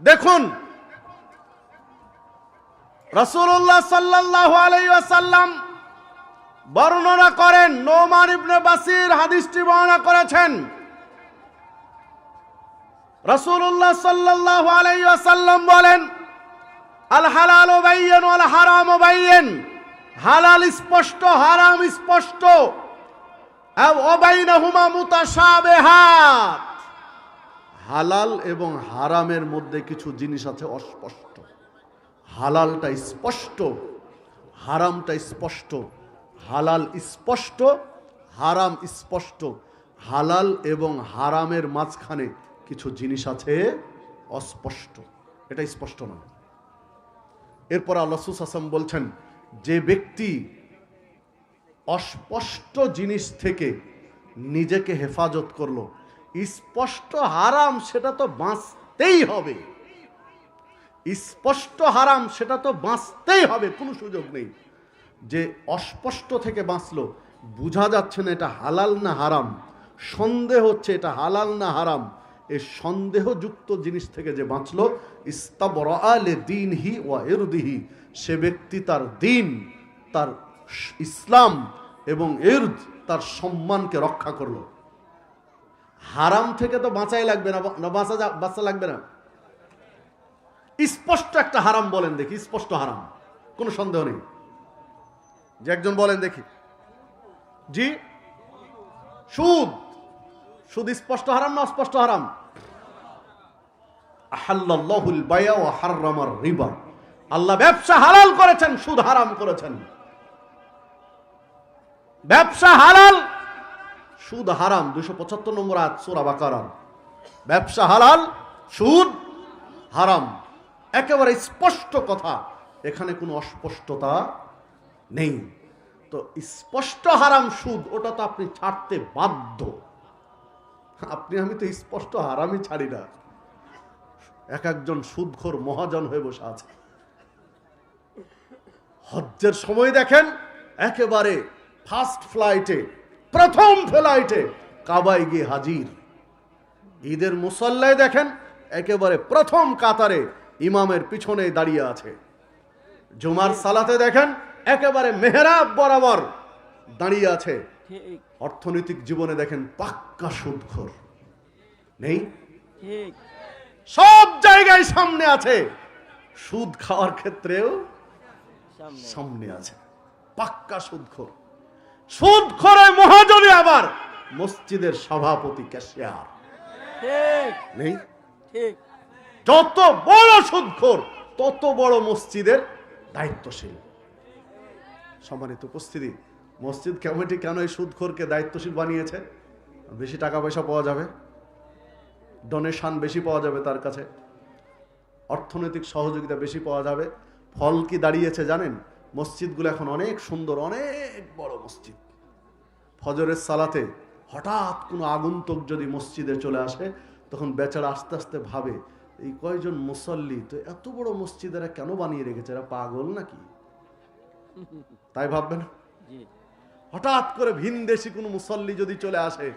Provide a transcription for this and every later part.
দেখুন রসুল্লাহ সাল্লাহ আলাইসাল্লাম বর্ণনা করেন নোমান ইবনে বাসির হাদিসটি বর্ণনা করেছেন। রসুল্লাহ সাল্লাহ আলাইসাল্লাম বলেন, আল হালাল বাইয়েন আল হারাম হালাল স্পষ্ট, হারাম স্পষ্ট অবাইনাহুমা মুতাশাবিহাত। হালাল এবং হারামের মধ্যে কিছু জিনিস আছে অস্পষ্ট। হালালটা স্পষ্ট, হারামটা স্পষ্ট, হালাল স্পষ্ট, হারাম স্পষ্ট। হালাল এবং হারামের মাঝখানে কিছু জিনিস আছে অস্পষ্ট। এটা স্পষ্ট নয় এরপর আল্লাহ হাসান বলছেন, যে ব্যক্তি অস্পষ্ট জিনিস থেকে নিজেকে হেফাজত করল স্পষ্ট হারাম সেটা তো বাঁচতেই হবে। স্পষ্ট হারাম সেটা তো বাঁচতেই হবে, কোনো সুযোগ নেই। যে অস্পষ্ট থেকে বাঁচলো, বোঝা যাচ্ছে না এটা হালাল না হারাম। সন্দেহ হচ্ছে এটা হালাল না হারাম। এই সন্দেহযুক্ত জিনিস থেকে যে বাঁচলো ইস্তাবরালে দিন হি ওয়া এরুদিহি সে ব্যক্তি তার দিন, তার ইসলাম এবং এরদ তার সম্মানকে রক্ষা করল। হারাম থেকে তো বাঁচাই লাগবে না বাঁচা যা- বাঁচা লাগবে না। স্পষ্ট একটা হারাম বলেন দেখি, স্পষ্ট হারাম, কোনো সন্দেহ নেই। যে একজন বলেন দেখি, জি, সুদ সুদ স্পষ্ট হারাম না অস্পষ্ট হারাম? আল্লাহ ব্যবসা হালাল করেছেন, সুদ হারাম করেছেন। ব্যবসা হালাল সুদ হারাম দুশো পঁচাত্তর নম্বর আয়াত, সূরা বাকারার ব্যবসা হালাল, সুদ হারাম। একেবারে স্পষ্ট কথা, এখানে কোনো অস্পষ্টতা নেই। তো স্পষ্ট হারাম সুদ, ওটা তো আপনি ছাড়তে বাধ্য। আপনি, আমি তো স্পষ্ট হারামই ছাড়ি না। এক একজন সুদখোর মহাজন হয়ে বসে আছে। হজ্জের সময় দেখেন, একেবারে ফার্স্ট ফ্লাইটে প্রথম ফ্লাইটে কাবায় গিয়ে হাজির। ঈদের মুসল্লায় দেখেন একেবারে প্রথম কাতারে ইমামের পিছনে দাঁড়িয়ে আছে। জুমার সালাতে দেখেন একেবারে মেহরাব বরাবর দাঁড়িয়ে আছে। অর্থনৈতিক জীবনে দেখেন পাক্কা সুদখোর। নেই? সব জায়গায় সামনে আছে। সুদ খাওয়ার ক্ষেত্রেও সামনে সামনে আছে। পাক্কা সুদখোর। সুদখোরে মহাজনে আবার। মসজিদের সভাপতি ক্যাশিয়ার। নেই? যত বড় সুদখোর তত বড় মসজিদের দায়িত্বশীল। সম্মানিত উপস্থিতি মসজিদ কমিটি কেন এই সুদখোরকে দায়িত্বশীল বানিয়েছে? বেশি টাকা পয়সা পাওয়া যাবে? ডোনেশন বেশি পাওয়া যাবে তার কাছে? অর্থনৈতিক সহযোগিতা বেশি পাওয়া যাবে? ফল কি দাঁড়িয়েছে জানেন? মসজিদগুলো এখন অনেক সুন্দর অনেক বড় মসজিদ। ফজরের সালাতে হঠাৎ কোনো আগন্তুক যদি মসজিদে চলে আসে তখন বেচারা আস্তে আস্তে ভাবে এই কয়জন মুসল্লি? তো এত বড় মসজিদ এরা কেন বানিয়ে রেখেছে? এরা পাগল নাকি? তাই ভাববে না? হঠাৎ করে ভিন দেশি কোনো মুসল্লি যদি চলে আসে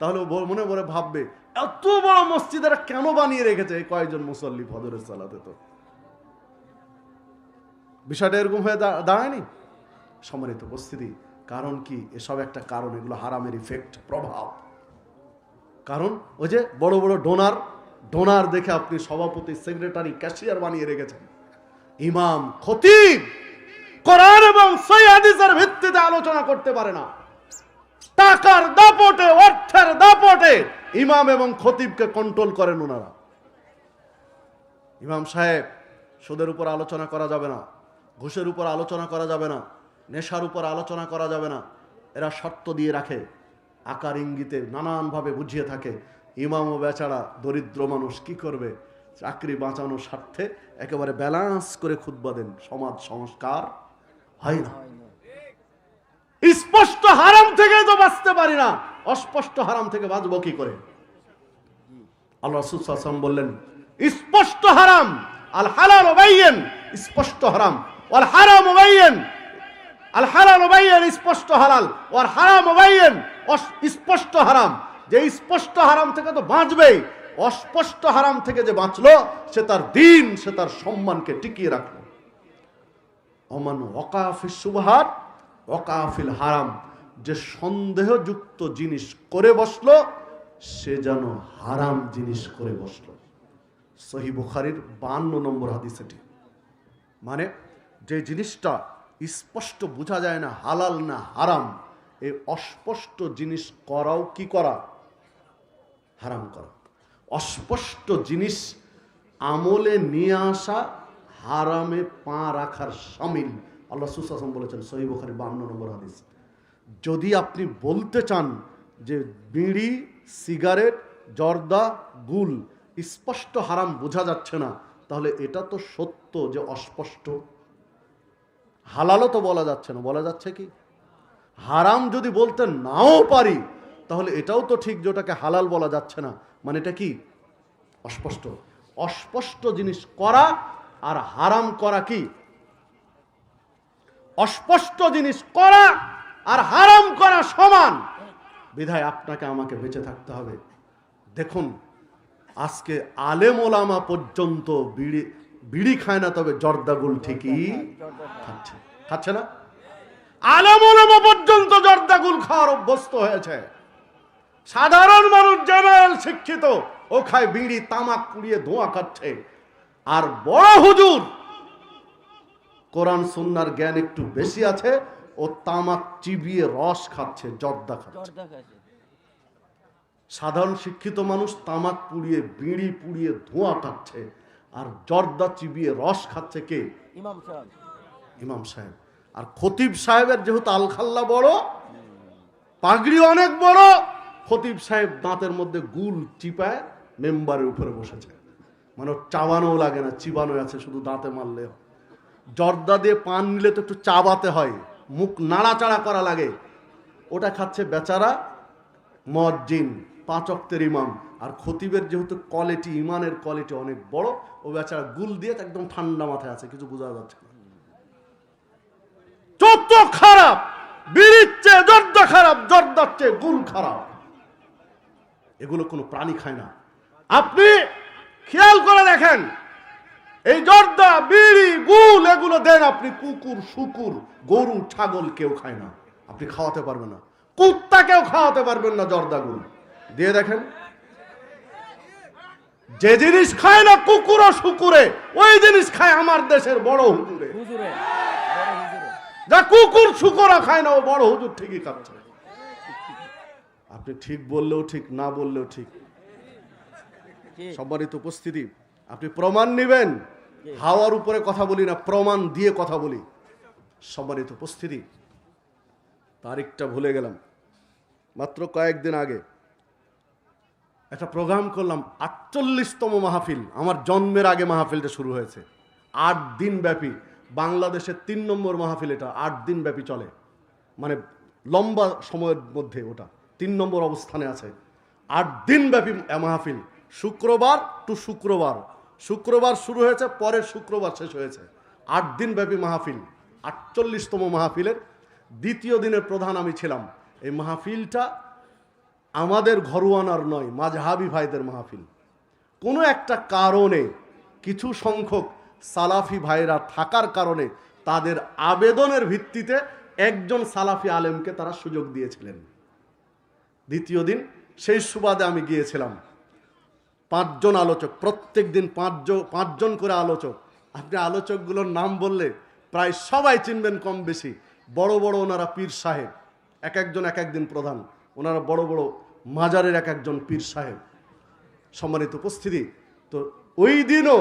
তাহলে মনে মনে ভাববে এত বড় মসজিদ এরা কেন বানিয়ে রেখেছে এই কয়েকজন মুসল্লি ফজরের সালাতে তো? বিষয়টা এরকম হয়ে দাঁড়ায়নি? সম্মানিত উপস্থিতি। কারণ কি? এসব একটা কারণ, এগুলো হারামের ইফেক্ট প্রভাব। কারণ ওই যে বড় বড় ডোনার ডোনার দেখে আপনি সভাপতি সেক্রেটারি ক্যাশিয়ার বানিয়ে রেখেছেন। ইমাম, খতিব, কোরআন এবং সই হাদিসের ভিত্তিতে আলোচনা করতে পারে না। টাকার দাপটে, অর্থের দাপটে ইমাম এবং খতিবকে কন্ট্রোল করেন ওনারা। ইমাম সাহেব, সুদের উপর আলোচনা করা যাবে না। ঘুষের উপর আলোচনা করা যাবে না, নেশার উপর আলোচনা করা যাবে না। এরা শর্ত দিয়ে রাখে, আকার ইঙ্গিতে নানানভাবে বুঝিয়ে থাকে, ইমাম ও বেচারা দরিদ্র মানুষ কি করবে? চাকরি বাঁচানোর স্বার্থে একেবারে ব্যালান্স করে খুদ্া দেন, সমাজ সংস্কার হয় না। স্পষ্ট হারাম থেকে তো বাঁচতে পারি না, অস্পষ্ট হারাম থেকে বাঁচবো কি করে? আল্লাহ ওয়াসাল্লাম বললেন, স্পষ্ট হারাম, আল হালাল স্পষ্ট হারাম। ওয়াল হারাম বাইয়েন আল হালাল বাইয়েন স্পষ্ট হালাল। ওয়াল হারাম বাইয়েন স্পষ্ট হারাম। যে স্পষ্ট হারাম থেকে তো বাঁচবেই অস্পষ্ট হারাম থেকে যে বাঁচলো, সে তার দিন, সে তার সম্মানকে টিকিয়ে রাখল। অমান ওকাফিল সুবহাত ওকাফিল হারাম। যে সন্দেহযুক্ত জিনিস করে বসল, সে যেন হারাম জিনিস করে বসল। সহি বুখারির বান্ন নম্বর হাদিস এটি মানে যে জিনিসটা স্পষ্ট বোঝা যায় না, হালাল না হারাম এই অস্পষ্ট জিনিস করাও কি করা? হারাম করা। অস্পষ্ট জিনিস আমলে নিয়ে আসা, হারামে পা রাখার সামিল। আল্লাহ সুসাসম বলেছেন সহি বুখারি বান্ন নম্বর হাদিস। যদি আপনি বলতে চান যে বিড়ি, সিগারেট, জর্দা, গুল স্পষ্ট হারাম বোঝা যাচ্ছে না, তাহলে এটা তো সত্য যে অস্পষ্ট। হালালও তো বলা যাচ্ছে না, বলা যাচ্ছে কি? হারাম যদি বলতে নাও পারি, তাহলে এটাও তো ঠিক যেটাকে হালাল বলা যাচ্ছে না। মানে এটা কি? অস্পষ্ট। অস্পষ্ট জিনিস করা আর হারাম করা কি? অস্পষ্ট জিনিস করা আর হারাম করা সমান। বিধায় আপনাকে আমাকে বেঁচে থাকতে হবে। দেখুন, আজকে আলেম পর্যন্ত বিড়ি বিড়ি খায় না তবে জর্দাগুল ঠিকই খাচ্ছে। খাচ্ছে না? আলেম ওলামা পর্যন্ত জর্দাগুল খাওয়ার অভ্যস্ত হয়েছে। সাধারণ মানুষ জেনারেল শিক্ষিত ও খায় বিড়ি তামাক পুড়িয়ে ধোঁয়া খাচ্ছে। আর বড় হুজুর কোরআন সুন্নার জ্ঞান একটু বেশি আছে ও তামাক চিবিয়ে রস খাচ্ছে খাচ্ছে। জর্দা খাচ্ছে। সাধারণ শিক্ষিত মানুষ তামাক পুড়িয়ে বিড়ি পুড়িয়ে ধোঁয়া খাচ্ছে। আর জর্দা চিবিয়ে রস খাচ্ছে কে? ইমাম সাহেব। ইমাম সাহেব। আর খতিব সাহেবের যেহেতু আলখাল্লা বড় পাগড়ি অনেক বড় খতিব সাহেব দাঁতের মধ্যে গুল চিপায় মেম্বারের উপরে বসেছে। মানে ওর চাবানো লাগে না চিবানো আছে শুধু দাঁতে মারলে। জর্দা দিয়ে পান নিলে তো একটু চাবাতে হয় মুখ নাড়াচাড়া করা লাগে। ওটা খাচ্ছে বেচারা মজ্জিন পাঁচ অক্তের ইমাম। আর খতিবের যেহেতু কোয়ালিটি ইমানের কোয়ালিটি অনেক বড়, ও বেচারা গুল দিয়ে একদম ঠান্ডা মাথায় আছে, কিছু বোঝা যাচ্ছে না। খারাপ, বিড়ির চেয়ে জর্দা খারাপ, জর্দার চেয়ে গুল খারাপ। এগুলো কোনো প্রাণী খায় না। আপনি খেয়াল করে দেখেন, এই জর্দা, বিড়ি, গুল, এগুলো দেন আপনি কুকুর, শুকুর, গরু, ছাগল কেউ খায় না। আপনি খাওয়াতে পারবেন না। কুত্তা কেউ খাওয়াতে পারবেন না জর্দা, গুল। দিয়ে দেখেন যে জিনিস খায় না কুকুর ও শুকুরে ওই জিনিস খায় আমার দেশের বড় হুজুরে। যা কুকুর শুকরা খায় না ও বড় হুজুর ঠিকই খাচ্ছে আপনি ঠিক বললেও ঠিক না বললেও ঠিক। ঠিক সম্মানিত উপস্থিতি আপনি প্রমাণ নেবেন। হাওয়ার উপরে কথা বলি না প্রমাণ দিয়ে কথা বলি। সম্মানিত উপস্থিতি তারিখটা ভুলে গেলাম। মাত্র কয়েকদিন আগে একটা প্রোগ্রাম করলাম আটচল্লিশতম মাহফিল। আমার জন্মের আগে মাহফিলটা শুরু হয়েছে। আট দিন ব্যাপী বাংলাদেশের তিন নম্বর মাহফিল এটা, আট দিন ব্যাপী চলে। মানে লম্বা সময়ের মধ্যে ওটা, তিন নম্বর অবস্থানে আছে। আট দিন ব্যাপী মাহফিল, শুক্রবার টু শুক্রবার। শুক্রবার শুরু হয়েছে পরের শুক্রবার শেষ হয়েছে। আট দিন ব্যাপী মাহফিল, আটচল্লিশতম মাহফিলের দ্বিতীয় দিনের প্রধান আমি ছিলাম। এই মাহফিলটা আমাদের ঘরোয়ানার নয়, মাঝহাবি ভাইদের মাহফিল। কোনো একটা কারণে কিছু সংখ্যক সালাফি ভাইরা থাকার কারণে তাদের আবেদনের ভিত্তিতে একজন সালাফি আলেমকে তারা সুযোগ দিয়েছিলেন। দ্বিতীয় দিন সেই সুবাদে আমি গিয়েছিলাম। পাঁচজন আলোচক, প্রত্যেক দিন পাঁচজন পাঁচজন করে আলোচক। আপনি আলোচকগুলোর নাম বললে প্রায় সবাই চিনবেন কম বেশি। বড় বড় ওনারা পীর সাহেব, এক একজন এক একদিন প্রধান। ওনারা বড় বড় মাজারের এক একজন পীর সাহেব। সম্মানিত উপস্থিতি, তো ওই দিনও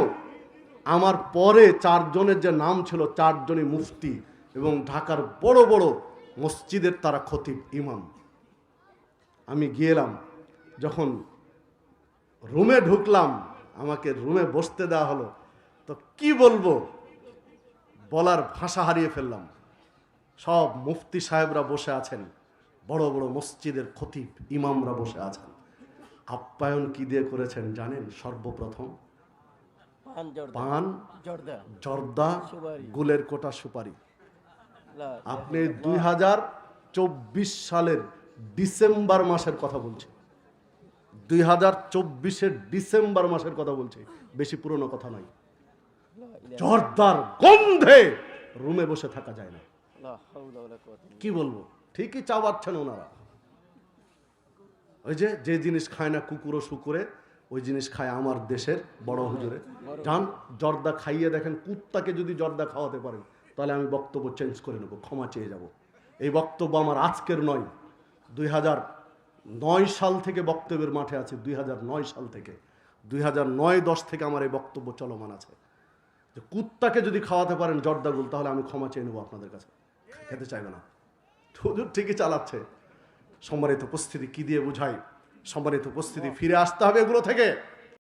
আমার পরে চারজনের যে নাম ছিল, চারজনই মুফতি এবং ঢাকার বড় বড় মসজিদের তারা খতিব ইমাম। আমি গিয়েলাম যখন রুমে ঢুকলাম, আমাকে রুমে বসতে দেওয়া হলো, তো কি বলব, বলার ভাষা হারিয়ে ফেললাম। সব মুফতি সাহেবরা বসে আছেন। বড় বড় মসজিদের খতিব ইমামরা বসে আছেন। আপ্যায়ন কি দিয়ে করেছেন জানেন? সর্বপ্রথম পান জর্দা। গুলের কোটা সুপারি। আপনি দুই হাজার চব্বিশ সালের ডিসেম্বর মাসের কথা বলছেন দুই হাজার চব্বিশের ডিসেম্বর মাসের কথা বলছি। বেশি পুরনো কথা নয়। জর্দার গন্ধে রুমে বসে থাকা যায় না। কি বলব? ঠিকই চাবাচ্ছেন ওনারা। ওই যে যে জিনিস খায় না কুকুরও শুকুরে, ওই জিনিস খায় আমার দেশের বড় হুজুরে। যান, জর্দা খাইয়ে দেখেন, কুত্তাকে যদি জর্দা খাওয়াতে পারেন, তাহলে আমি বক্তব্য চেঞ্জ করে নেব, ক্ষমা চেয়ে যাব। এই বক্তব্য আমার আজকের নয়, দুই নয় সাল থেকে বক্তব্যের মাঠে আছে, দুই নয় সাল থেকে। দুই নয় দশ থেকে আমার এই বক্তব্য চলমান আছে। যে কুত্তাকে যদি খাওয়াতে পারেন জর্দাগুল তাহলে আমি ক্ষমা চেয়ে নেব আপনাদের কাছে। খেতে চাইবে না। হুজুর ঠিকই চালাচ্ছে। সম্মানিত উপস্থিতি কি দিয়ে বুঝাই? সম্মানিত উপস্থিতি ফিরে আসতে হবে এগুলো থেকে।